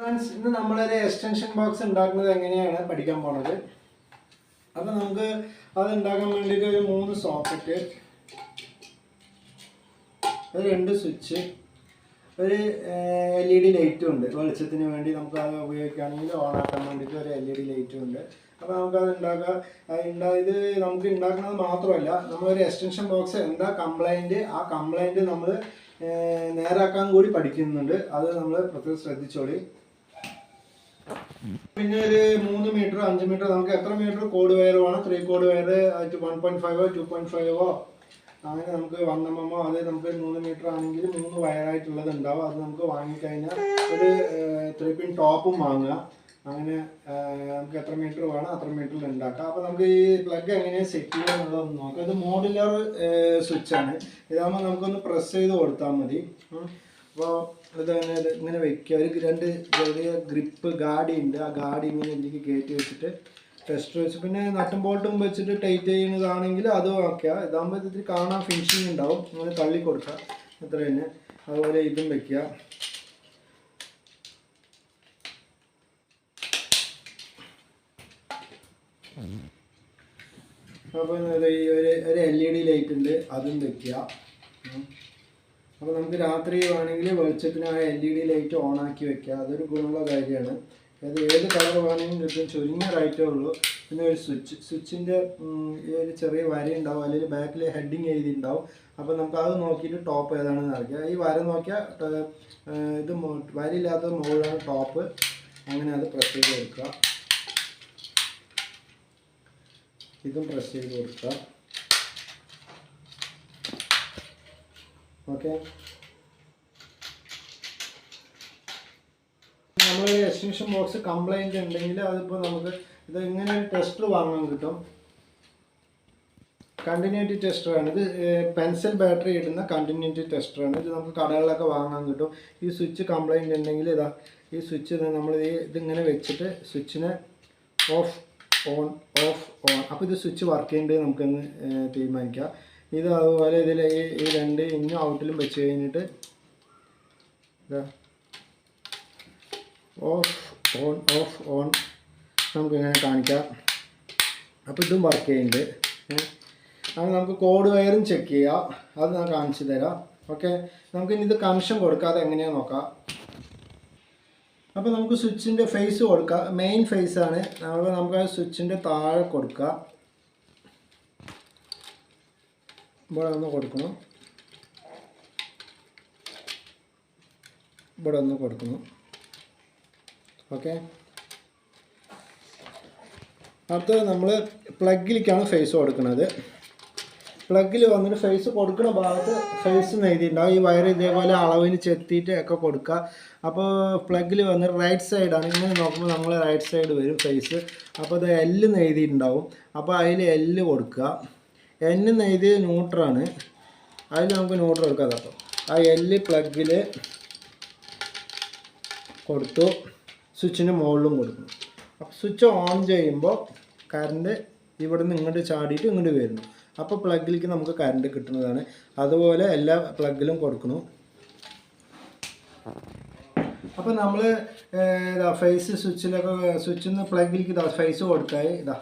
Friends ഇന്ന് നമ്മളൊരു extension box ഉണ്ടാക്കുന്നത് എങ്ങനെയാണ് പഠിക്കാൻ പോണത്? അപ്പോൾ നമുക്ക് അത് ഉണ്ടാക്കാൻ വേണ്ടിയിട്ട് ഒരു മൂന്ന് സോക്കറ്റ് ഒരു രണ്ട് സ്വിച്ച് ഒരു എൽ ഇ ഡി ലൈറ്റും ഉണ്ട്. വെളിച്ചത്തിന് വേണ്ടി നമുക്ക് അത് ഉപയോഗിക്കുകയാണെങ്കിൽ ഓൺ ആക്കാൻ വേണ്ടിയിട്ട് ഒരു എൽ ഇ ഡി ലൈറ്റും ഉണ്ട്. അപ്പോൾ നമുക്കത് ഉണ്ടാക്കാം. ഇത് നമുക്ക് ഉണ്ടാക്കുന്നത് മാത്രമല്ല നമ്മളൊരു എക്സ്റ്റൻഷൻ ബോക്സ് എന്താ കംപ്ലൈന്റ് ആ കംപ്ലൈന്റ് നമ്മൾ നേരാക്കാൻ കൂടി പഠിക്കുന്നുണ്ട്. അത് നമ്മൾ പ്രത്യേകം ശ്രദ്ധിച്ചോളി. പിന്നെ ഒരു മൂന്ന് മീറ്റർ അഞ്ച് മീറ്റർ നമുക്ക് എത്ര മീറ്റർ കോഡ് വയർ വേണം three cord wire one point ഫൈവോ two point ഫൈവോ? അങ്ങനെ നമുക്ക് വൺ എം എമ്മോ അത് നമുക്ക് മൂന്ന് മീറ്റർ ആണെങ്കിൽ മൂന്ന് വയറായിട്ടുള്ളത് ഉണ്ടാവും. അത് നമുക്ക് വാങ്ങിക്കഴിഞ്ഞാൽ ഒരു ത്രീ പിൻ ടോപ്പും വാങ്ങുക. അങ്ങനെ നമുക്ക് എത്ര മീറ്റർ വേണം അത്ര മീറ്ററിൽ ഉണ്ടാക്കാം. അപ്പോൾ നമുക്ക് ഈ പ്ലഗ് എങ്ങനെയാണ് സെറ്റ് ചെയ്യുക എന്നുള്ളതൊന്ന് നോക്കാം. ഇത് മോഡുലർ സ്വിച്ചാണ് ഇതാകുമ്പോൾ നമുക്കൊന്ന് പ്രസ് ചെയ്ത് കൊടുത്താൽ മതി. അപ്പോൾ ഇതങ്ങനെ ഇത് ഇങ്ങനെ വെക്കുക. ഒരു രണ്ട് ചെറിയ ഗ്രിപ്പ് ഗാഡി ഉണ്ട്. ആ ഗാഡി ഇങ്ങനെ ഇതിലേക്ക് കയറ്റി വെച്ചിട്ട് ടെസ്റ്റ് വെച്ച്. പിന്നെ നട്ടും ബോൾട്ടും വെച്ചിട്ട് ടൈറ്റ് ചെയ്യുന്നതാണെങ്കിൽ അതും ഓക്കെ ഇതാകുമ്പോൾ ഇതിൽ കാണാൻ ഫിനിഷിങ് ഉണ്ടാവും. ഇങ്ങനെ തള്ളി കൊടുക്കുക. അത്ര തന്നെ. അതുപോലെ ഇതും വെക്കുക. അപ്പോൾ ഈ ഒരു എൽ ഇ ഡി ലൈറ്റ് ഉണ്ട്. അതും വെക്കുക. അപ്പോൾ നമുക്ക് രാത്രി വേണമെങ്കിൽ വെളിച്ചത്തിന് ആ L E D light on ആക്കി വെക്കുക അതൊരു ഗുണമുള്ള കാര്യമാണ്. അത് ഏത് കളർ വേണമെങ്കിലും കിട്ടും. ചുരുങ്ങിയ റൈറ്റേ ഉള്ളൂ. പിന്നെ ഒരു സ്വിച്ച് സ്വിച്ചിന്റെ ഒരു ചെറിയ വര ഉണ്ടാവും. അല്ലെങ്കിൽ ബാക്കിൽ ഹെഡിങ് എഴുതിയിട്ടുണ്ടാവും അപ്പോൾ നമുക്ക് അത് നോക്കിയിട്ട് ടോപ്പ് ഏതാണെന്ന് അറിയിക്കുക ഈ വര നോക്കിയാൽ ഇത് വരയില്ലാത്ത മുകളിലാണ് ടോപ്പ് അങ്ങനെ അത് പ്രസ് ചെയ്ത് കൊടുക്കുക. ഇതും പ്രസ് ചെയ്ത് കൊടുക്കുക. ഓക്കെ നമ്മൾ എക്സ്റ്റൻഷൻ ബോക്സ് കംപ്ലൈന്റ് ഉണ്ടെങ്കിൽ അതിപ്പോൾ നമുക്ക് ഇത് ഇങ്ങനെ ഒരു ടെസ്റ്റർ വാങ്ങാൻ കിട്ടും? കണ്ടിന്യൂറ്റി ടെസ്റ്ററാണ് ഇത് പെൻസിൽ ബാറ്ററി ഇടുന്ന കണ്ടിന്യൂറ്റി ടെസ്റ്ററാണ് ഇത് നമുക്ക് കടകളിലൊക്കെ വാങ്ങാൻ കിട്ടും. ഈ സ്വിച്ച് കംപ്ലൈന്റ് ഉണ്ടെങ്കിൽ ഇതാ ഈ സ്വിച്ച് നമ്മൾ ഈ ഇതിങ്ങനെ വെച്ചിട്ട് സ്വിച്ചിനെ ഓഫ് ഓൺ ഓഫ് ഓൺ അപ്പോൾ ഇത് സ്വിച്ച് വർക്ക് ചെയ്യേണ്ടത് നമുക്കൊന്ന് തീരുമാനിക്കാം. ഇത് അതുപോലെ ഇതിൽ ഈ ഈ രണ്ട് ഇന്നും ഔട്ടിലും വെച്ച് കഴിഞ്ഞിട്ട് ഓഫ് ഓൺ ഓഫ് ഓൺ. നമുക്ക് ഇങ്ങനെ കാണിക്കാം. അപ്പോൾ ഇതും വർക്ക് ചെയ്യുന്നുണ്ട്. അങ്ങനെ നമുക്ക് കോഡ് വയറും ചെക്ക് ചെയ്യാം. അത് ഞാൻ കാണിച്ചു തരാം. ഓക്കെ നമുക്ക് ഇനി ഇത് കണക്ഷൻ കൊടുക്കാതെ എങ്ങനെയാണ് നോക്കാം. അപ്പോൾ നമുക്ക് സ്വിച്ചിന്റെ ഫേസ് കൊടുക്കാം. മെയിൻ ഫേസ് ആണ്. അപ്പോൾ നമുക്ക് സ്വിച്ചിന്റെ താഴെ കൊടുക്കാം. ഇവിടെ ഒന്ന് കൊടുക്കണം. ഇവിടെ ഒന്ന് കൊടുക്കണം. ഓക്കെ. അടുത്തത് നമ്മൾ പ്ലഗിലേക്കാണ് ഫേസ് കൊടുക്കുന്നത് പ്ലഗിൽ വന്നിട്ട് ഫേസ് കൊടുക്കുന്ന ഭാഗത്ത് ഫേസ് എഴുതിയിട്ടുണ്ടാവും. ഈ വയർ ഇതേപോലെ അളവിന് ചെത്തിയിട്ട് ഒക്കെ കൊടുക്കുക. അപ്പോൾ പ്ലഗിൽ വന്നിട്ട് റൈറ്റ് സൈഡാണ് ഇങ്ങനെ നോക്കുമ്പോൾ നമ്മൾ റൈറ്റ് സൈഡ് വരും ഫേസ് അപ്പോൾ അത് എല്ല് എഴുതിയിട്ടുണ്ടാവും. അപ്പോൾ അതിൽ എല്ല് കൊടുക്കുക. എന്ന് എഴുതിയ ന്യൂട്രാണ് അതിൽ നമുക്ക് ന്യൂട്രൽ കൊടുക്കാം കേട്ടോ. ആ എല്ല് പ്ലഗിൽ കൊടുത്തു. സ്വിച്ചിന് മുകളിലും കൊടുക്കണം അപ്പോൾ സ്വിച്ച് ഓൺ ചെയ്യുമ്പോൾ കറണ്ട് ഇവിടെ നിന്ന് ഇങ്ങോട്ട് ചാടിയിട്ട് ഇങ്ങോട്ട് വരുന്നു. അപ്പോൾ പ്ലഗിലേക്ക് നമുക്ക് കറണ്ട് കിട്ടുന്നതാണ്. അതുപോലെ എല്ലാ പ്ലഗിലും കൊടുക്കണം അപ്പോൾ നമ്മൾ ഇതാ ഫേസ് സ്വിച്ചിലൊക്കെ സ്വിച്ചിൽ നിന്ന് പ്ലഗിലേക്ക് ഇതാ ഫേസ് കൊടുത്താൽ ഇതാ.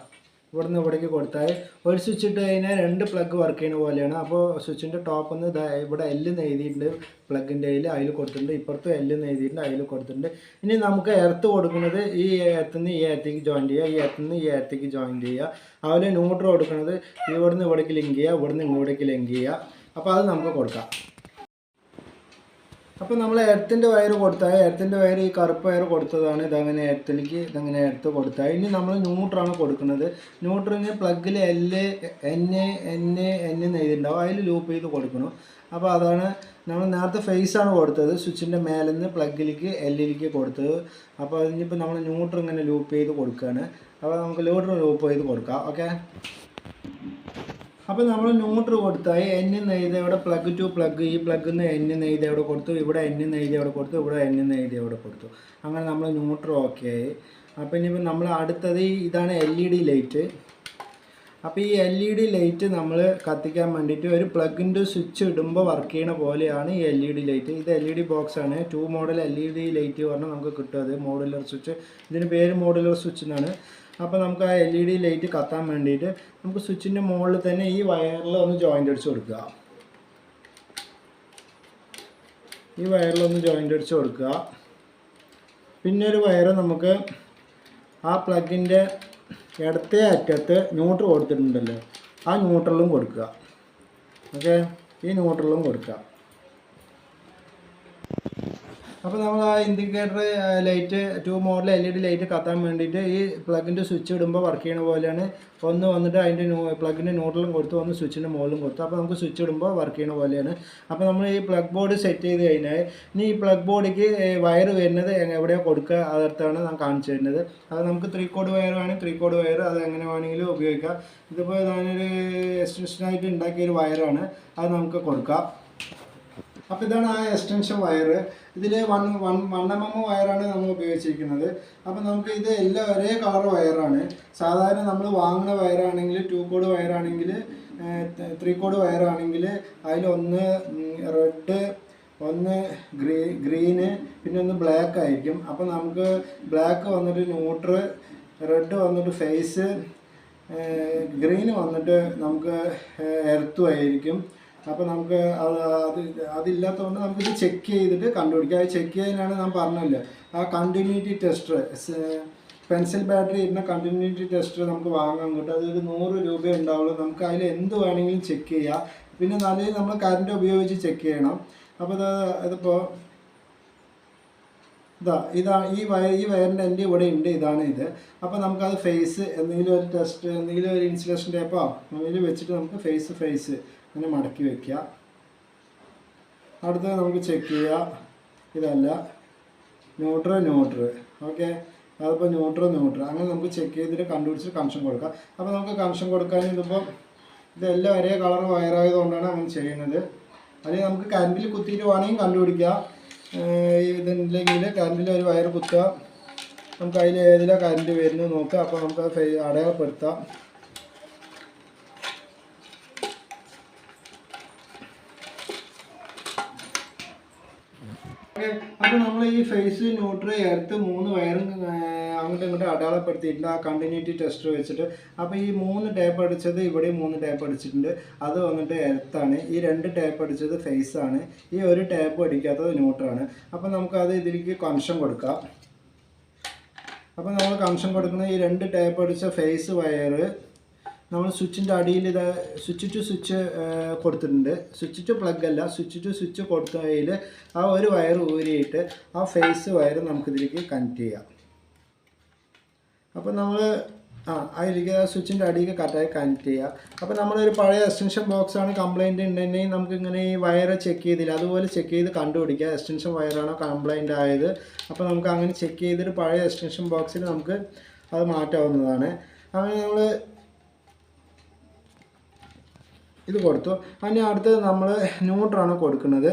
ഇവിടെ നിന്ന് ഇവിടേക്ക് കൊടുത്താൽ ഒരു സ്വിച്ച് ഇട്ട് കഴിഞ്ഞാൽ രണ്ട് പ്ലഗ് വർക്ക് ചെയ്യുന്ന പോലെയാണ്. അപ്പോൾ സ്വിച്ചിന്റെ ടോപ്പ് ഇതാ ഇവിടെ എല്ല് എഴുതിയിട്ടുണ്ട് പ്ലഗിന്റെ അതിൽ അതിൽ കൊടുത്തിട്ടുണ്ട്. ഇപ്പുറത്തും എല്ല് എഴുതിയിട്ടുണ്ട് അതിൽ കൊടുത്തിട്ടുണ്ട്. ഇനി നമുക്ക് എർത്ത് കൊടുക്കുന്നത് ഈ എർത്തിൽ നിന്ന് ഈ എർത്തേക്ക് ജോയിൻ ചെയ്യുക ഈ എർത്തിൽ നിന്ന് ഈ എർത്തേക്ക് ജോയിൻ ചെയ്യുക. അതുപോലെ ന്യൂട്രൽ കൊടുക്കുന്നത് ഇവിടുന്ന് ഇവിടേക്ക് ലിങ്ക് ചെയ്യുക ഇവിടുന്ന് ഇങ്ങോട്ടേക്ക് ലിങ്ക് ചെയ്യുക. അപ്പോൾ അത് നമുക്ക് കൊടുക്കാം. അപ്പോൾ നമ്മൾ എർത്തിന്റെ വയർ കൊടുത്താൽ എർത്തിന്റെ വയർ ഈ കറുപ്പ് വയർ കൊടുത്തതാണ് ഇതങ്ങനെ എർത്തിലേക്ക് ഇതങ്ങനെ എടുത്ത് കൊടുത്താൽ ഇനി നമ്മൾ ന്യൂട്രാണ് കൊടുക്കുന്നത്. ന്യൂട്രിന് പ്ലഗിൽ എൽ എൻ എൻ എൻ എന്ന് എഴുതിയിട്ടുണ്ടാവും അതിൽ ലൂപ്പ് ചെയ്ത് കൊടുക്കണം. അപ്പോൾ അതാണ് നമ്മൾ നേരത്തെ ഫേസ് ആണ് കൊടുത്തത്. സ്വിച്ചിന്റെ മേലിൽ നിന്ന് പ്ലഗിലേക്ക് എല്ലിലേക്ക് കൊടുത്തത്. അപ്പോൾ അതിനിപ്പോൾ നമ്മൾ ന്യൂട്രൽ ഇങ്ങനെ ലൂപ്പ് ചെയ്ത് കൊടുക്കുകയാണ് അപ്പോൾ നമുക്ക് ലൂട്രിന് ലൂപ്പ് ചെയ്ത് കൊടുക്കാം. ഓക്കെ അപ്പോൾ നമ്മൾ ന്യൂട്രൽ കൊടുത്താൽ എൻ നെയ്ത് ഇവിടെ പ്ലഗ് ടു പ്ലഗ് ഈ പ്ലഗ് നിന്ന് എൻ നെയ്ത് എവിടെ കൊടുത്തു ഇവിടെ എൻ നെയ്ത് എവിടെ കൊടുത്തു ഇവിടെ എൻ നെയ്ത് എവിടെ കൊടുത്തു. അങ്ങനെ നമ്മൾ ന്യൂട്രൽ ഓക്കെ ആയി. അപ്പോൾ ഇനിയിപ്പോൾ നമ്മൾ അടുത്തത് ഇതാണ് എൽ ഇ ഡി ലൈറ്റ് അപ്പോൾ ഈ എൽ ഇ ഡി ലൈറ്റ് നമ്മൾ കത്തിക്കാൻ വേണ്ടിയിട്ട് ഒരു പ്ലഗിന്റെ സ്വിച്ച് ഇടുമ്പോൾ വർക്ക് ചെയ്യണ പോലെയാണ് ഈ എൽ ഇ ഡി ലൈറ്റ് ഇത് എൽ ഇ ഡി ബോക്സ് ആണ്. Two model L E D light പറഞ്ഞാൽ നമുക്ക് കിട്ടും അത് മോഡുലർ സ്വിച്ച് ഇതിന് പേര് മോഡുലർ സ്വിച്ച് എന്നാണ്. അപ്പോൾ നമുക്ക് ആ എൽ ഇ ഡി ലൈറ്റ് കത്താൻ വേണ്ടിയിട്ട് നമുക്ക് സ്വിച്ചിന്റെ മുകളിൽ തന്നെ ഈ വയറിൽ ഒന്ന് ജോയിന്റ് അടിച്ച് കൊടുക്കുക. ഈ വയറിൽ ഒന്ന് ജോയിന്റ് അടിച്ച് കൊടുക്കുക. പിന്നെ ഒരു വയറ് നമുക്ക് ആ പ്ലഗിന്റെ ഇടത്തെ അറ്റത്ത് ന്യൂട്രൽ കൊടുത്തിട്ടുണ്ടല്ലോ. ആ ന്യൂട്രലും കൊടുക്കുക. ഓക്കെ ഈ ന്യൂട്രലും കൊടുക്കുക. അപ്പോൾ നമ്മൾ ആ indicator light two model L E D light കത്താൻ വേണ്ടിയിട്ട് ഈ പ്ലഗിന്റെ സ്വിച്ച് ഇടുമ്പോൾ വർക്ക് ചെയ്യണ പോലെയാണ്. ഒന്ന് വന്നിട്ട് അതിന്റെ പ്ലഗിന്റെ ന്യൂട്രലും കൊടുത്തു ഒന്ന് സ്വിച്ചിന്റെ മുകളിലും കൊടുത്തു. അപ്പോൾ നമുക്ക് സ്വിച്ച് ഇടുമ്പോൾ വർക്ക് ചെയ്യണ പോലെയാണ്. അപ്പോൾ നമ്മൾ ഈ പ്ലഗ് ബോർഡ് സെറ്റ് ചെയ്ത് കഴിഞ്ഞാൽ ഇനി ഈ പ്ലഗ് ബോർഡിക്ക് വയർ വരുന്നത് എവിടെയോ കൊടുക്കുക അതർത്താണ് ഞാൻ കാണിച്ചു തരുന്നത്. അത് നമുക്ക് ത്രീ കോഡ് വയർ വേണമെങ്കിൽ ത്രീ കോഡ് വയർ അത് എങ്ങനെ വേണമെങ്കിലും ഉപയോഗിക്കാം. ഇതിപ്പോൾ ഞാനൊരു എക്സ്റ്റൻഷനായിട്ട് ഉണ്ടാക്കിയ ഒരു വയറാണ് അത് നമുക്ക് കൊടുക്കാം. അപ്പോൾ ഇതാണ് ആ എക്സ്റ്റൻഷൻ വയർ ഇതിൽ one one one M M വയറാണ് നമ്മൾ ഉപയോഗിച്ചിരിക്കുന്നത്. അപ്പോൾ നമുക്ക് ഇത് എല്ലാം ഒരേ കളർ വയറാണ് സാധാരണ നമ്മൾ വാങ്ങുന്ന വയറാണെങ്കിൽ ടു കോഡ് വയറാണെങ്കിൽ ത്രീ കോഡ് വയറാണെങ്കിൽ അതിലൊന്ന് റെഡ് ഒന്ന് ഗ്രീ ഗ്രീന് പിന്നെ ഒന്ന് ബ്ലാക്ക് ആയിരിക്കും. അപ്പോൾ നമുക്ക് ബ്ലാക്ക് വന്നിട്ട് ന്യൂട്രൽ റെഡ് വന്നിട്ട് ഫേസ് ഗ്രീൻ വന്നിട്ട് നമുക്ക് എർത്തും ആയിരിക്കും. അപ്പോൾ നമുക്ക് അത് അത് അതില്ലാത്തതുകൊണ്ട് നമുക്കിത് ചെക്ക് ചെയ്തിട്ട് കണ്ടുപിടിക്കാം. അത് ചെക്ക് ചെയ്യാനാണ് ഞാൻ പറഞ്ഞല്ലോ ആ കണ്ടിന്യൂറ്റി ടെസ്റ്റർ പെൻസിൽ ബാറ്ററി ഇരുന്ന കണ്ടിന്യൂറ്റി ടെസ്റ്റർ നമുക്ക് വാങ്ങാൻ കിട്ടും. അതൊരു നൂറ് രൂപ ഉണ്ടാവുള്ളൂ. നമുക്ക് അതിൽ എന്ത് വേണമെങ്കിലും ചെക്ക് ചെയ്യാം. പിന്നെ നല്ല നമ്മൾ കറണ്ട് ഉപയോഗിച്ച് ചെക്ക് ചെയ്യണം. അപ്പോൾ ഇത് ഇതിപ്പോൾ ഇതാ ഇതാ ഈ വയർ ഈ വയറിന്റെ എന്റെ ഇവിടെ ഉണ്ട്. ഇതാണ് ഇത്. അപ്പോൾ നമുക്കത് ഫേസ് എന്തെങ്കിലും ഒരു ടെസ്റ്റ് എന്തെങ്കിലും ഒരു ഇൻസുലേഷൻ ടേപ്പോ എന്തെങ്കിലും വെച്ചിട്ട് നമുക്ക് ഫേസ് ഫേസ് ഇങ്ങനെ മടക്കി വെക്കുക. അടുത്തത് നമുക്ക് ചെക്ക് ചെയ്യുക. ഇതല്ല. ന്യൂട്രൽ ന്യൂട്രൽ ഓക്കെ അതിപ്പോൾ ന്യൂട്രൽ ന്യൂട്രൽ അങ്ങനെ നമുക്ക് ചെക്ക് ചെയ്തിട്ട് കണ്ടുപിടിച്ച് കണക്ഷൻ കൊടുക്കാം അപ്പോൾ നമുക്ക് കണക്ഷൻ കൊടുക്കാൻ ഇതിപ്പോൾ ഇതെല്ലാം ഒരേ കളർ വയറായതുകൊണ്ടാണ് അങ്ങനെ ചെയ്യുന്നത്. അല്ലെങ്കിൽ നമുക്ക് കരണ്ടിൽ കുത്തിയിട്ട് വേണമെങ്കിൽ കണ്ടുപിടിക്കാം. ഇതില്ലെങ്കിൽ കറണ്ടിൽ ഒരു വയർ കുത്തുക. നമുക്ക് അതിൽ ഏതിലാണ് കരണ്ട് വരുന്നത് നോക്കുക. അപ്പോൾ നമുക്ക് അത് അടയാളപ്പെടുത്താം അപ്പോൾ നമ്മൾ ഈ ഫേസ് ന്യൂട്രൽ എർത്ത് മൂന്ന് വയറും അങ്ങോട്ടും ഇങ്ങോട്ടും അടയാളപ്പെടുത്തിയിട്ടുണ്ട്. ആ കണ്ടിന്യൂറ്റി ടെസ്റ്റ് വെച്ചിട്ട്. അപ്പോൾ ഈ മൂന്ന് ടേപ്പ് അടിച്ചത് ഇവിടെ മൂന്ന് ടേപ്പ് അടിച്ചിട്ടുണ്ട്. അത് വന്നിട്ട് എർത്താണ് ഈ രണ്ട് ടേപ്പ് അടിച്ചത് ഫേസ് ആണ്. ഈ ഒരു ടേപ്പ് അടിക്കാത്തത് ന്യൂട്രാണ് അപ്പോൾ അത് ഇതിലേക്ക് കംശം കൊടുക്കാം. അപ്പോൾ നമ്മൾ കംശം കൊടുക്കുന്ന ഈ രണ്ട് ടേപ്പ് അടിച്ച ഫേസ് വയറ് നമ്മൾ സ്വിച്ചിന്റെ അടിയിൽ ഇത് സ്വിച്ച് ടു സ്വിച്ച് കൊടുത്തിട്ടുണ്ട്. സ്വിച്ച് ടു പ്ലഗ് അല്ല സ്വിച്ച് ടു സ്വിച്ച് കൊടുത്തതിൽ ആ ഒരു വയർ ഊരിയിട്ട് ആ ഫേസ് വയർ നമുക്കിതിലേക്ക് കണക്ട് ചെയ്യാം. അപ്പോൾ നമ്മൾ ആ അതിലേക്ക് ആ സ്വിച്ചിന്റെ അടിയിൽ കറക്റ്റായി കണക്ട് ചെയ്യുക അപ്പോൾ നമ്മളൊരു പഴയ എക്സ്റ്റൻഷൻ ബോക്സ് ആണ് കംപ്ലൈന്റ് ഉണ്ടെങ്കിൽ നമുക്ക് ഇങ്ങനെ ഈ വയർ ചെക്ക് ചെയ്തില്ല. അതുപോലെ ചെക്ക് ചെയ്ത് കണ്ടുപിടിക്കുക എക്സ്റ്റൻഷൻ വയറാണോ കംപ്ലൈന്റ് ആയത്. അപ്പോൾ നമുക്ക് അങ്ങനെ ചെക്ക് ചെയ്തിട്ട് പഴയ എക്സ്റ്റൻഷൻ ബോക്സിൽ നമുക്ക് അത് മാറ്റാവുന്നതാണ്. അങ്ങനെ നമ്മൾ ഇത് കൊടുത്തു. അതിന് അടുത്തത് നമ്മൾ ന്യൂട്രാണ് കൊടുക്കുന്നത്.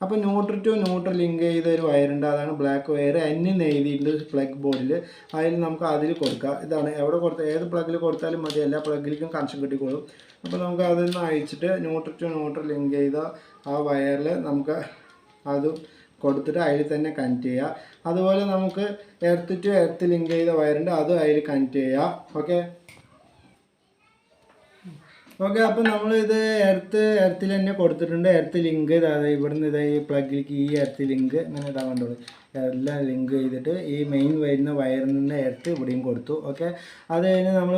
അപ്പോൾ ന്യൂട്രൽ ടു ന്യൂട്രൽ ലിങ്ക് ചെയ്ത ഒരു വയറുണ്ട് അതാണ് ബ്ലാക്ക് വയർ എന്നും എഴുതിയിട്ടുണ്ട് പ്ലഗ് ബോർഡിൽ അതിൽ നമുക്ക് അതിൽ കൊടുക്കാം. ഇതാണ് എവിടെ കൊടുത്ത ഏത് പ്ലഗിൽ കൊടുത്താലും മതി. എല്ലാ പ്ലഗിലേക്കും കണക്ഷൻ കിട്ടിക്കോളും. അപ്പോൾ നമുക്ക് അതിൽ നിന്ന് അയച്ചിട്ട് ന്യൂട്രൽ ടു ന്യൂട്രൽ ലിങ്ക് ചെയ്ത ആ വയറിൽ നമുക്ക് അത് കൊടുത്തിട്ട് അതിൽ തന്നെ കണക്ട് ചെയ്യുക അതുപോലെ നമുക്ക് എർത്ത് ടു എർത്ത് ലിങ്ക് ചെയ്ത വയറുണ്ട് അതും അതിൽ കണക്ട് ചെയ്യുക ഓക്കെ ഓക്കെ അപ്പം നമ്മൾ ഇത് എർത്ത് എർത്തിൽ തന്നെ കൊടുത്തിട്ടുണ്ട്. എർത്ത് ലിങ്ക് അതായത് ഇവിടുന്ന് ഇതാ ഈ പ്ലഗിലേക്ക് ഈ എർത്ത് ലിങ്ക് ഇങ്ങനെ ഇടാൻ കണ്ടോളൂ. എല്ലാം ലിങ്ക് ചെയ്തിട്ട് ഈ മെയിൻ വരുന്ന നിന്ന് എർത്ത് ഇവിടെയും കൊടുത്തു. ഓക്കെ അത് കഴിഞ്ഞ് നമ്മൾ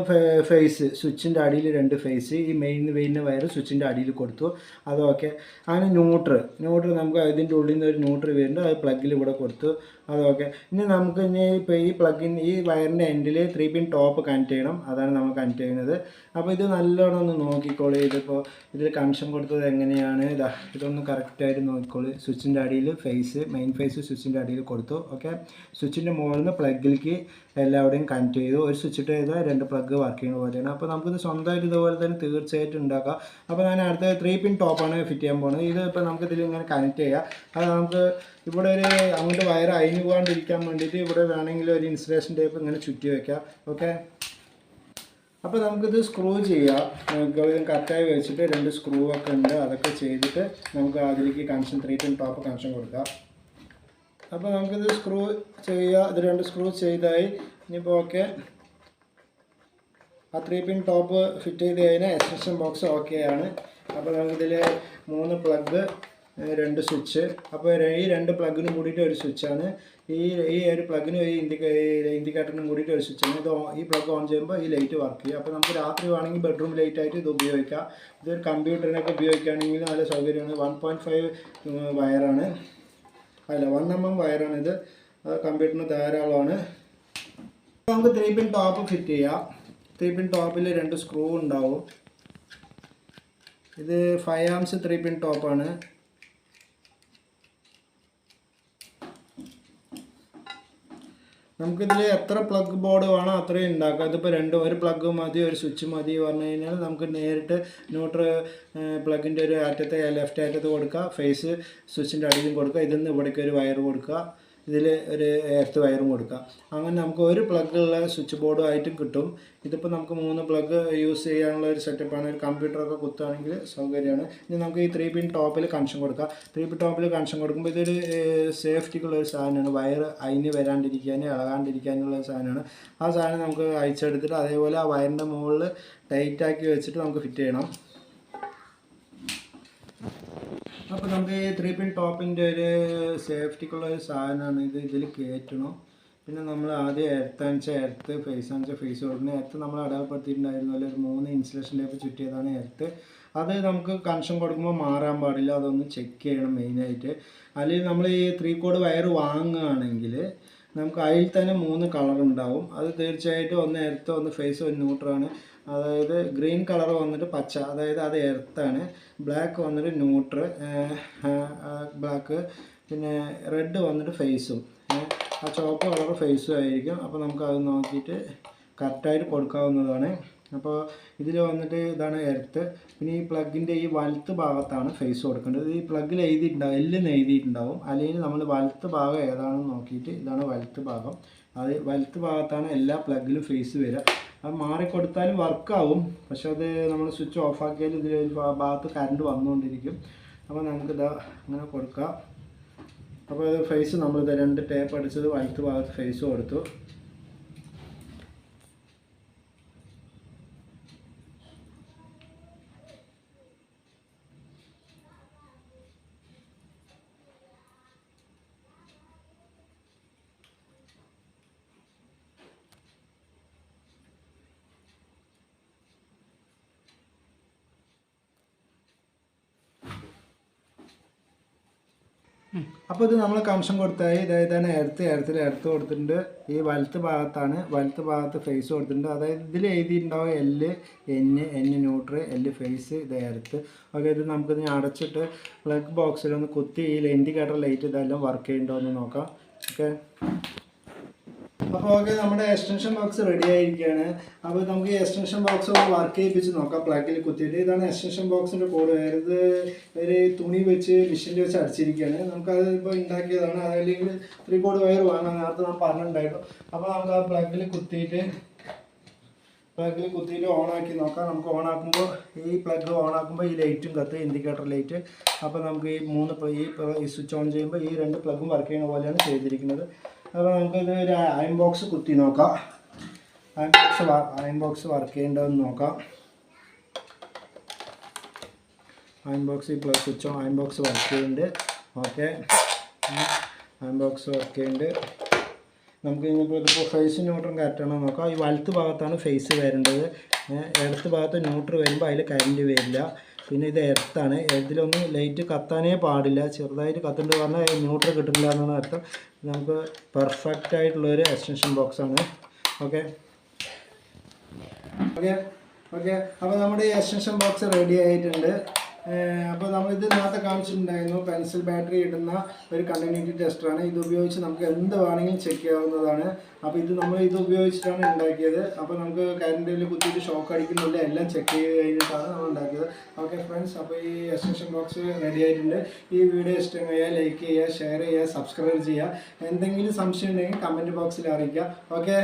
ഫേസ് സ്വിച്ചിന്റെ അടിയിൽ രണ്ട് ഫേസ് ഈ മെയിൻ വരുന്ന വയർ സ്വിച്ചിന്റെ അടിയിൽ കൊടുത്തു. അത് ഓക്കെ അങ്ങനെ ന്യൂട്രൽ ന്യൂട്രൽ നമുക്ക് ഇതിന്റെ ഉള്ളിൽ നിന്ന് ഒരു ന്യൂട്രൽ വരുന്നുണ്ട്. അത് പ്ലഗിൽ ഇവിടെ കൊടുത്തു. അത് ഓക്കെ ഇനി നമുക്ക് ഇനി ഇപ്പോൾ ഈ പ്ലഗിൻ ഈ വയറിന്റെ എൻഡിൽ ത്രീ പിൻ ടോപ്പ് കണക്ട് ചെയ്യണം. അതാണ് നമ്മൾ കണക്ട് ചെയ്യുന്നത്. അപ്പോൾ ഇത് നല്ലോണം ഒന്ന് നോക്കിക്കോളൂ. ഇതിപ്പോൾ ഇതിൽ കണക്ഷൻ കൊടുത്തത് എങ്ങനെയാണ്? ഇതാ ഇതൊന്ന് കറക്റ്റായിട്ട് നോക്കിക്കോളൂ. സ്വിച്ചിന്റെ അടിയിൽ ഫേസ് മെയിൻ ഫേസ് സ്വിച്ചിന്റെ അടിയിൽ കൊടുത്തു. ഓക്കെ സ്വിച്ചിന്റെ മുകളിൽ നിന്ന് പ്ലഗിലേക്ക് എല്ലാവിടെയും കണക്ട് ചെയ്തു. ഒരു സ്വിച്ച് ഇട്ട് ചെയ്താൽ രണ്ട് പ്ലഗ് വർക്ക് ചെയ്യുന്ന പോലെയാണ്. അപ്പോൾ നമുക്കിത് സ്വന്തമായിട്ട് ഇതുപോലെ തന്നെ തീർച്ചയായിട്ടും ഉണ്ടാക്കാം. അപ്പോൾ ഞാൻ അടുത്ത ത്രീ പിൻ ടോപ്പാണ് ഫിറ്റ് ചെയ്യാൻ പോകുന്നത് ഇത് ഇപ്പോൾ നമുക്ക് ഇതിൽ ഇങ്ങനെ കണക്ട് ചെയ്യാം. അത് നമുക്ക് ഇവിടെ ഒരു അങ്ങോട്ട് വയർ അയിഞ്ഞു പോകാണ്ടിരിക്കാൻ വേണ്ടിയിട്ട് ഇവിടെ വേണമെങ്കിൽ ഒരു ഇൻസുലേഷൻ ടേപ്പ് ഇങ്ങനെ ചുറ്റി വയ്ക്കാം ഓക്കെ അപ്പോൾ നമുക്കിത് സ്ക്രൂ ചെയ്യാം. നമുക്ക് കറക്റ്റായി വെച്ചിട്ട് രണ്ട് സ്ക്രൂ ഒക്കെ ഉണ്ട്. അതൊക്കെ ചെയ്തിട്ട് നമുക്ക് അതിലേക്ക് കണക്ഷൻ ത്രീ ടോപ്പ് കണക്ഷൻ കൊടുക്കാം. അപ്പോൾ നമുക്കിത് സ്ക്രൂ ചെയ്യുക ഇത് രണ്ട് സ്ക്രൂ ചെയ്തായി. ഇനിയിപ്പോൾ ഓക്കെ ആ ത്രീ പിൻ ടോപ്പ് ഫിറ്റ് ചെയ്ത് കഴിഞ്ഞാൽ എക്സ്റ്റൻഷൻ ബോക്സ് ഓക്കെ ആണ്. അപ്പോൾ നമുക്കിതിൽ മൂന്ന് പ്ലഗ് രണ്ട് സ്വിച്ച്. അപ്പോൾ ഈ രണ്ട് പ്ലഗിനും കൂടിയിട്ട് ഒരു സ്വിച്ചാണ്. ഈ ഈ ഒരു പ്ലഗിനും ഈ ഇൻഡിക്കേ ഇൻഡിക്കേറ്ററിനും കൂടിയിട്ട് ഒരു സ്വിച്ചാണ്. ഇത് ഈ പ്ലഗ് ഓൺ ചെയ്യുമ്പോൾ ഈ ലൈറ്റ് വർക്ക് ചെയ്യും. അപ്പോൾ നമുക്ക് രാത്രി വേണമെങ്കിൽ ബെഡ്റൂം ലൈറ്റ് ആയിട്ട് ഇത് ഉപയോഗിക്കാം. ഇതൊരു കമ്പ്യൂട്ടറിനൊക്കെ ഉപയോഗിക്കുകയാണെങ്കിൽ നല്ല സൗകര്യമാണ്. വൺ പോയിന്റ് ഫൈവ് വയറാണ്. അല്ല വൺ എം എം വയറാണിത് അത് കമ്പ്യൂട്ടറിന് ധാരാളമാണ്. നമുക്ക് ത്രീ പിൻ ടോപ്പ് ഫിറ്റ് ചെയ്യാം. ത്രീ പിൻ ടോപ്പിൽ രണ്ട് സ്ക്രൂ ഉണ്ടാവും. ഇത് ഫൈവ് ആംസ് ത്രീ പിൻ ടോപ്പാണ്. നമുക്കിതിൽ എത്ര പ്ലഗ് ബോർഡ് വേണോ അത്രയും ഉണ്ടാക്കാം ഇതിപ്പോൾ രണ്ട് ഒരു പ്ലഗ് മതി ഒരു സ്വിച്ച് മതി പറഞ്ഞു കഴിഞ്ഞാൽ നമുക്ക് നേരിട്ട് ന്യൂട്രൽ പ്ലഗിന്റെ ഒരു അറ്റത്തെ ലെഫ്റ്റ് അറ്റത്ത് കൊടുക്കുക ഫേസ് സ്വിച്ചിന്റെ അടിയിലും കൊടുക്കുക ഇതിൽ നിന്ന് ഇവിടേക്ക് ഒരു വയർ കൊടുക്കുക ഇതിൽ ഒരു എർത്ത് വയറും കൊടുക്കാം. അങ്ങനെ നമുക്ക് ഒരു പ്ലഗുള്ള സ്വിച്ച് ബോർഡും ആയിട്ടും കിട്ടും. ഇതിപ്പോൾ നമുക്ക് മൂന്ന് പ്ലഗ് യൂസ് ചെയ്യാനുള്ള ഒരു സെറ്റപ്പാണ് ഒരു കമ്പ്യൂട്ടറൊക്കെ കുത്തുകയാണെങ്കിൽ സൗകര്യമാണ്. ഇനി നമുക്ക് ഈ ത്രീ പിൻ ടോപ്പിൽ കണക്ഷൻ കൊടുക്കാം. ത്രീ പിൻ ടോപ്പിൽ കണക്ഷൻ കൊടുക്കുമ്പോൾ ഇതൊരു സേഫ്റ്റിക്കുള്ള ഒരു സാധനമാണ്. വയർ അതിന് വരാണ്ടിരിക്കാൻ ഇളകാണ്ടിരിക്കാനുള്ള സാധനമാണ്. ആ സാധനം നമുക്ക് അയച്ചെടുത്തിട്ട് അതേപോലെ ആ വയറിന്റെ മുകളിൽ ടൈറ്റാക്കി വെച്ചിട്ട് നമുക്ക് ഫിറ്റ് ചെയ്യണം. അപ്പോൾ നമുക്ക് ഈ ത്രീ പിൻ ടോപ്പിന്റെ ഒരു സേഫ്റ്റിക്കുള്ള ഒരു സാധനമാണ് ഇത്. ഇതിൽ കയറ്റണം പിന്നെ നമ്മൾ ആദ്യം എർത്താണെന്ന് എർത്ത് ഫേസ് ആണെന്ന് ഫേസ് കൊടുക്കുന്നത് എർത്ത് നമ്മൾ അടയാളപ്പെടുത്തിയിട്ടുണ്ടായിരുന്നു. അല്ലെങ്കിൽ ഒരു മൂന്ന് ഇൻസുലേഷൻ ടൈപ്പ് ചുറ്റിയതാണ് എർത്ത് അത് നമുക്ക് കണക്ഷൻ കൊടുക്കുമ്പോൾ മാറാൻ പാടില്ല. അതൊന്ന് ചെക്ക് ചെയ്യണം മെയിനായിട്ട് അല്ലെങ്കിൽ നമ്മൾ ഈ ത്രീ കോഡ് വയർ വാങ്ങുകയാണെങ്കിൽ നമുക്ക് അതിൽ തന്നെ മൂന്ന് കളർ ഉണ്ടാവും. അത് തീർച്ചയായിട്ടും ഒന്ന് എർത്ത് ഒന്ന് ഫേസ് ഒന്ന് ന്യൂട്രാണ് അതായത് ഗ്രീൻ കളർ വന്നിട്ട് പച്ച അതായത് അത് എർത്താണ്. ബ്ലാക്ക് വന്നിട്ട് ന്യൂട്രൽ ബ്ലാക്ക്. പിന്നെ റെഡ് വന്നിട്ട് ഫേസും ആ ചുവപ്പ് കളർ ഫേസും ആയിരിക്കും. അപ്പോൾ നമുക്ക് അത് നോക്കിയിട്ട് കറക്റ്റായിട്ട് കൊടുക്കാവുന്നതാണ്. അപ്പോൾ ഇതിൽ വന്നിട്ട് ഇതാണ് എർത്ത്. പിന്നെ ഈ പ്ലഗിന്റെ ഈ വലത്ത് ഭാഗത്താണ് ഫേസ് കൊടുക്കേണ്ടത്. ഈ പ്ലഗിൽ എഴുതിയിട്ടുണ്ടാവും എല്ലിന് എഴുതിയിട്ടുണ്ടാവും. അല്ലെങ്കിൽ നമ്മൾ വലത്ത് ഭാഗം ഏതാണെന്ന് നോക്കിയിട്ട് ഇതാണ് വലത്ത് ഭാഗം. അത് വലത്ത് ഭാഗത്താണ് എല്ലാ പ്ലഗിലും ഫേസ് വരിക. അത് മാറിക്കൊടുത്താലും വർക്കാവും. പക്ഷെ അത് നമ്മൾ സ്വിച്ച് ഓഫ് ആക്കിയാൽ ഇതിൽ ഒരു ഭാഗത്ത് കറണ്ട് വന്നുകൊണ്ടിരിക്കും. അപ്പോൾ നമുക്കിത് അങ്ങനെ കൊടുക്കാം. അപ്പോൾ അത് ഫേസ് നമ്മളിത് രണ്ട് ടേപ്പ് അടിച്ചത് വലത്ത് ഭാഗത്ത് ഫേസ് കൊടുത്തു. അപ്പോൾ ഇത് നമ്മൾ കണക്ഷൻ കൊടുത്തായി. തന്നെ എടുത്ത് എടുത്തിൽ എടുത്ത് കൊടുത്തിട്ടുണ്ട്. ഈ വലത്ത് ഭാഗത്താണ്. വലത്ത് ഭാഗത്ത് ഫേസ് കൊടുത്തിട്ടുണ്ട്. അതായത് ഇതിൽ എഴുതിയിട്ടുണ്ടാവും എല്ല് എന്ന് എന് ന്യൂട്രൽ എല്ല് ഫേസ് ഇത് എടുത്ത് ഓക്കെ ഇത് നമുക്ക് നമുക്കിത് അടച്ചിട്ട് പ്ലഗ് ബോക്സിലൊന്ന് കുത്തി ഈ ഇൻഡിക്കേറ്റർ ലൈറ്റ് ഇതെല്ലാം വർക്ക് ചെയ്യുന്നുണ്ടോ എന്ന് നോക്കാം. ഓക്കെ. അപ്പോൾ ഓക്കെ നമ്മുടെ എക്സ്റ്റൻഷൻ ബോക്സ് റെഡി ആയിരിക്കുകയാണ്. അപ്പോൾ നമുക്ക് എക്സ്റ്റൻഷൻ ബോക്സ് ഒന്ന് വർക്ക് ചെയ്യിപ്പിച്ച് നോക്കാം. പ്ലഗിൽ കുത്തിയിട്ട് ഇതാണ് എക്സ്റ്റൻഷൻ ബോക്സിന്റെ കോഡ് ഇത് ഒരു തുണി വെച്ച് മെഷീനിൽ വെച്ച് അടിച്ചിരിക്കുകയാണ്. നമുക്കത് ഇപ്പോൾ ഉണ്ടാക്കിയതാണ്. അതല്ലെങ്കിൽ ത്രീ കോഡ് വയർ വാങ്ങാൻ നേരത്തെ നമ്മൾ പറഞ്ഞിട്ടുണ്ടായിരുന്നു. അപ്പോൾ നമുക്ക് ആ പ്ലഗിൽ കുത്തിയിട്ട് പ്ലഗിൽ കുത്തിയിട്ട് ഓൺ ആക്കി നോക്കാം. നമുക്ക് ഓൺ ആക്കുമ്പോൾ ഈ പ്ലഗ് ഓൺ ആക്കുമ്പോൾ ഈ ലൈറ്റും കത്ത് ഇൻഡിക്കേറ്റർ ലൈറ്റ് അപ്പോൾ നമുക്ക് ഈ മൂന്ന് ഈ സ്വിച്ച് ഓൺ ചെയ്യുമ്പോൾ ഈ രണ്ട് പ്ലഗും വർക്ക് ചെയ്യുന്ന പോലെയാണ് ചെയ്തിരിക്കുന്നത്. അപ്പോൾ നമുക്കിത് ഒരു അയൺ ബോക്സ് കുത്തി നോക്കാം. Iron box iron box work ചെയ്യേണ്ടതെന്ന് നോക്കാം. അയൺ ബോക്സ് ഈ പ്ലസ് വെച്ചോ അയൺ ബോക്സ് വർക്ക് ചെയ്യുന്നുണ്ട് ഓക്കെ. അയൺ ബോക്സ് വർക്ക് ചെയ്യുന്നുണ്ട് നമുക്ക് ഇനിയിപ്പോൾ ഇതിപ്പോൾ ഫേസ് ന്യൂട്രൽ കറക്റ്റാണോ നോക്കാം. ഈ വലത്ത് ഭാഗത്താണ് ഫേസ് വരേണ്ടത്. ഇടത്ത് ഭാഗത്ത് ന്യൂട്രൽ വരുമ്പോൾ അതിൽ കറണ്ട് വരില്ല. പിന്നെ ഇത് എർത്താണ് എർത്തിലൊന്നും ലൈറ്റ് കത്താനേ പാടില്ല. ചെറുതായിട്ട് കത്തുണ്ട് പറഞ്ഞാൽ ന്യൂട്രൽ കിട്ടില്ല എന്നാണ് അർത്ഥം. നമുക്ക് പെർഫെക്റ്റ് ആയിട്ടുള്ളൊരു എക്സ്റ്റൻഷൻ ബോക്സ് ആണ്. ഓക്കെ ഓക്കെ ഓക്കെ അപ്പോൾ നമ്മുടെ ഈ എക്സ്റ്റൻഷൻ ബോക്സ് റെഡി ആയിട്ടുണ്ട്. അപ്പോൾ നമ്മൾ ഇത് നേരത്തെ കാണിച്ചിട്ടുണ്ടായിരുന്നു. പെൻസിൽ ബാറ്ററി ഇടുന്ന ഒരു കണ്ടിന്യൂറ്റി ടെസ്റ്ററാണ് ഇത് ഉപയോഗിച്ച് നമുക്ക് എന്ത് വേണമെങ്കിലും ചെക്ക് ചെയ്യാവുന്നതാണ്. അപ്പോൾ ഇത് നമ്മൾ ഇത് ഉപയോഗിച്ചിട്ടാണ് ഉണ്ടാക്കിയത്. അപ്പോൾ നമുക്ക് കറണ്ടിൽ കുത്തിയിട്ട് ഷോക്ക് അടിക്കുന്നില്ല. എല്ലാം ചെക്ക് ചെയ്ത് കഴിഞ്ഞിട്ടാണ് നമ്മൾ ഉണ്ടാക്കിയത്. ഓക്കെ ഫ്രണ്ട്സ് അപ്പോൾ ഈ എക്സ്റ്റൻഷൻ ബോക്സ് റെഡി ആയിട്ടുണ്ട്. ഈ വീഡിയോ ഇഷ്ടമായാൽ ലൈക്ക് ചെയ്യുക ഷെയർ ചെയ്യുക സബ്സ്ക്രൈബ് ചെയ്യുക. എന്തെങ്കിലും സംശയം ഉണ്ടെങ്കിൽ കമന്റ് ബോക്സിൽ അറിയിക്കുക. ഓക്കെ